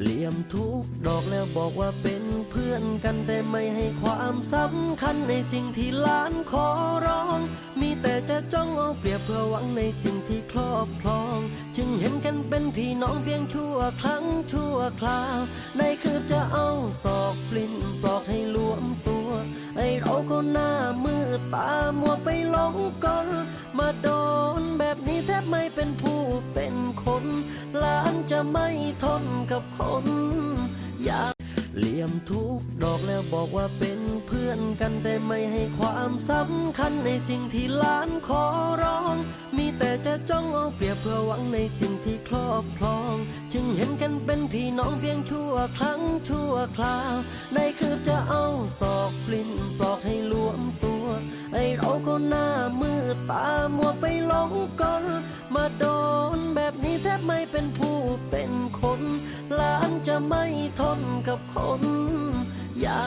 เหลี่ยมทุกดอกแล้วบอกว่าเป็นเพื่อนกันแต่ไม่ให้ความสำคัญในสิ่งที่ล้านขอร้อง มีแต่จะจ้องเอาเปรียบเพื่อหวังในสิ่งที่ครอบครอง จึงเห็นกันเป็นพี่น้องเพียงชั่วครั้งชั่วคราวในคืบจะเอาศอกปลิ้นปลอกให้รวมตัวไอเราก็หน้ามือตามัวไปหลงกลมาโดนแบบนี้แทบไม่เป็นผู้เป็นคนลาน จะไม่ทนกับคนอยากเหลี่ยมทุกดอกแล้วบอกว่าเป็นเพื่อนกันแต่ไม่ให้ความสำคัญในสิ่งที่ล้านขอร้อง มีแต่จะจ้องเอาเปรียบเพื่อหวังในสิ่งที่ครอบครอง จึงเห็นกันเป็นพี่น้องเพียงชั่วครั้งชั่วคราวในคืบจะเอาศอกปลิ้นปลอกให้รวมตัว ไอเราก็หน้ามือตามัวไปหลงกลมาโดน บบนี้แทบไม่เป็นผู้เป็นคน หลานจะไม่ทนกับคน อยา